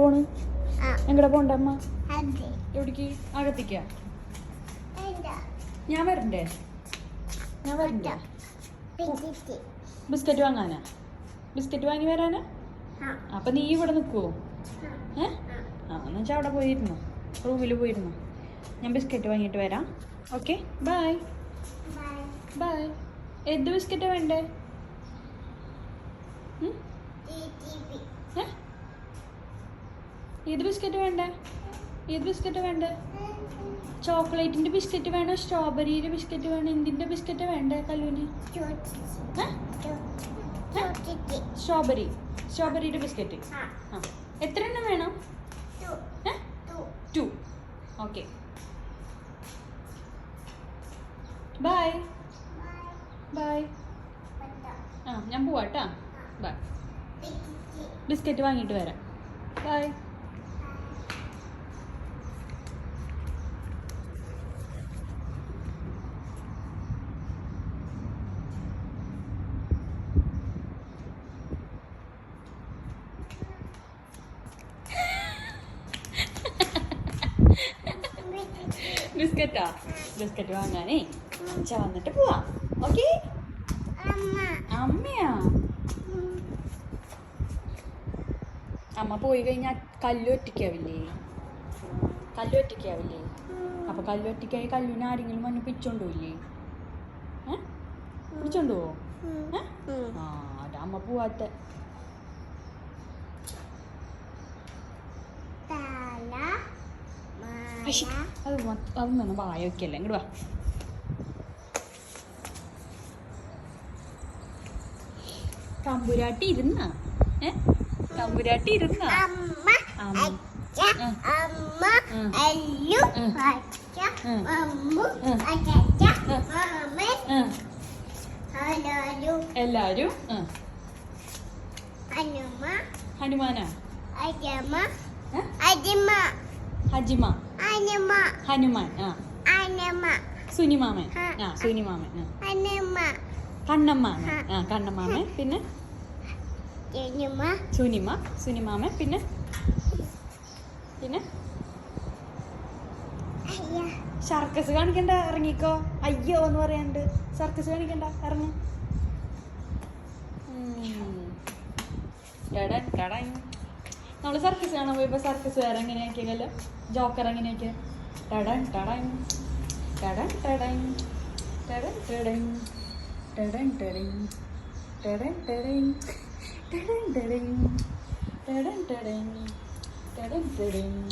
പോണ്? എങ്ങടെ പോണ്ട അമ്മ? എവിടേക്ക്? അകത്തേക്ക? ഞാൻ വരണ്ടേ? ഞാൻ വരണ്ടേ? ബിസ്ക്കറ്റ്. വാങ്ങാനാ? ബിസ്ക്കറ്റ് വാങ്ങി വരാനാ? അപ്പൊ നീ ഇവിടെ നിൽക്കുവോ ഏ? ആ എന്നുവെച്ചാൽ അവിടെ പോയിരുന്നു. റൂമിൽ പോയിരുന്നു. ഞാൻ ബിസ്ക്കറ്റ് വാങ്ങിയിട്ട് വരാം. ഓക്കെ? ബായ് ബായ് എന്ത് ബിസ്ക്കറ്റാ വേണ്ടേ? ഏത് ബിസ്ക്കറ്റ് വേണ്ടേ? ഏത് ബിസ്ക്കറ്റ് വേണ്ടേ? ചോക്ലേറ്റിന്റെ ബിസ്ക്കറ്റ് വേണോ? സ്ട്രോബെറിയുടെ ബിസ്ക്കറ്റ് വേണോ? എന്തിന്റെ ബിസ്ക്കറ്റ് വേണ്ടേ കല്ലൂന്? സ്ട്രോബെറി. സ്ട്രോബെറിയുടെ ബിസ്ക്കറ്റ്. ആ. എത്ര എണ്ണം വേണം? ടു. ഓക്കെ. ബൈ ബൈ ആ ഞാൻ പോവാട്ടാ ബൈ ബിസ്ക്കറ്റ്. വാങ്ങിയിട്ട് വരാം. ബൈ ബിസ്ക്കറ്റാ? ബിസ്ക്കറ്റ് വാങ്ങാനേ. അച്ഛ വന്നിട്ട് പോവാം. ഓക്കെ? അമ്മയാ? അമ്മ പോയി കഴിഞ്ഞാൽ കല്ലൊറ്റയ്ക്കാവില്ലേ? കല്ലൊറ്റയ്ക്കാവില്ലേ? അപ്പോൾ കല്ലൊറ്റയ്ക്കായി കല്ലിനെ ആരെങ്കിലും വന്ന് പിടിച്ചോണ്ടുപോയില്ലേ ഏ? പിടിച്ചോണ്ടു പോവോ? ആ അമ്മ പോവാത്ത. തല അത് അത് നിന്ന് വായൊക്കെയല്ലേ ഇങ്ങോട്ട് വാ. തമ്പുരാട്ടി ഇരുന്ന? ഏ? തമ്പുരാട്ടി ഇരുന്ന? എല്ലാരും. ഹനുമാനാ? ഹജിമ ഹജിമ ഹനുമാൻ ആ. സുനിമാമൻ ആ. സുനിമാമൻ ആ. കണ്ണമ്മാമൻ ആ. കണ്ണമ്മാമൻ പിന്നെ? സുനിമ സുനിമാമൻ പിന്നെ? പിന്നെ? സർക്കസ് കാണിക്കണ്ട ഇറങ്ങിക്കോ. അയ്യോ എന്ന് പറയാണ്ട് സർക്കസ് കാണിക്കണ്ട ഇറങ്ങ്. നമ്മൾ സർക്കസ് കാണാൻ പോയപ്പോ സർക്കസ് വേറെ എങ്ങനെയാക്കിയല്ലോ ജോക്കർ എങ്ങനെയാക്കിയ? ടടൻ ടടൻ. ടടൻ ടടൻ. ടടൻ ടടൻ. ടടൻ ടടൻ. ടടൻ ടടൻ. ടടൻ ടടൻ. ടടൻ ടടൻ. ടടൻ ടടൻ.